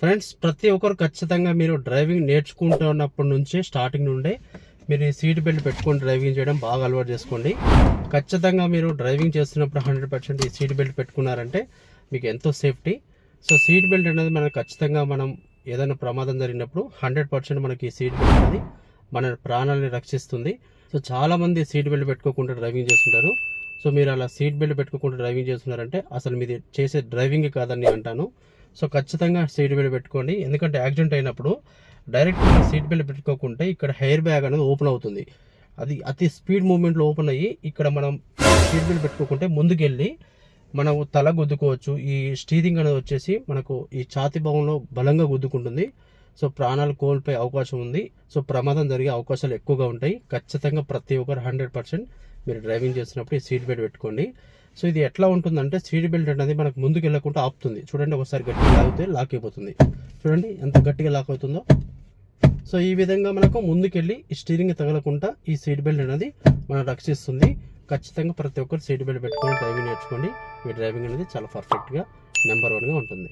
Friends ప్రతి ఒక్కరు ఖచ్చితంగా మీరు డ్రైవింగ్ నేర్చుకుంటున్నప్పటి నుంచే స్టార్టింగ్ నుండే మీరు ఈ సీట్ బెల్ట్ పెట్టుకొని డ్రైవింగ్ చేయడం బాగా అలవాటు చేసుకోండి. ఖచ్చితంగా మీరు డ్రైవింగ్ చేస్తున్నప్పుడు హండ్రెడ్ పర్సెంట్ ఈ సీట్ బెల్ట్ పెట్టుకున్నారంటే మీకు ఎంతో సేఫ్టీ సో సీట్ బెల్ట్ అనేది మనకు ఖచ్చితంగా మనం ఏదైనా ప్రమాదం జరిగినప్పుడు హండ్రెడ్ పర్సెంట్ మనకి ఈ సీట్ బెల్ట్ అనేది మన ప్రాణాలని రక్షిస్తుంది. సో చాలా మంది సీట్ బెల్ట్ పెట్టుకోకుండా డ్రైవింగ్ చేస్తుంటారు. సో మీరు అలా సీట్ బెల్ట్ పెట్టుకోకుండా డ్రైవింగ్ చేస్తున్నారంటే అసలు మీది చేసే డ్రైవింగ్ కాదని అంటాను. సో ఖచ్చితంగా సీట్ బెల్ట్ పెట్టుకోండి. ఎందుకంటే యాక్సిడెంట్ అయినప్పుడు డైరెక్ట్ సీట్ బెల్ట్ పెట్టుకోకుంటే ఇక్కడ హెయిర్ బ్యాగ్ అనేది ఓపెన్ అవుతుంది. అది అతి స్పీడ్ మూమెంట్లో ఓపెన్ అయ్యి ఇక్కడ మనం సీట్ బెల్ట్ పెట్టుకోకుంటే ముందుకెళ్ళి మనం తల గుద్దుకోవచ్చు. ఈ స్టీరింగ్ అనేది వచ్చేసి మనకు ఈ ఛాతి భావంలో బలంగా గుద్దుకుంటుంది. సో ప్రాణాలు కోల్పోయే అవకాశం ఉంది. సో ప్రమాదం జరిగే అవకాశాలు ఎక్కువగా ఉంటాయి. ఖచ్చితంగా ప్రతి ఒక్కరు హండ్రెడ్ పర్సెంట్ మీరు డ్రైవింగ్ చేసినప్పుడు ఈ సీట్ బెల్ట్ పెట్టుకోండి. సో ఇది ఎట్లా ఉంటుందంటే సీట్ బెల్ట్ అనేది మనకు ముందుకు వెళ్ళకుండా ఆపుతుంది. చూడండి ఒకసారి గట్టిగా లాగితే లాక్ అయిపోతుంది. చూడండి ఎంత గట్టిగా లాక్ అవుతుందో. సో ఈ విధంగా మనకు ముందుకెళ్ళి ఈ స్టీరింగ్ తగలకుండా ఈ సీట్ బెల్ట్ అనేది మనం రక్షిస్తుంది. ఖచ్చితంగా ప్రతి ఒక్కరు సీట్ బెల్ట్ పెట్టుకొని డ్రైవింగ్ నేర్చుకోండి. మీ డ్రైవింగ్ అనేది చాలా పర్ఫెక్ట్గా నెంబర్ వన్గా ఉంటుంది.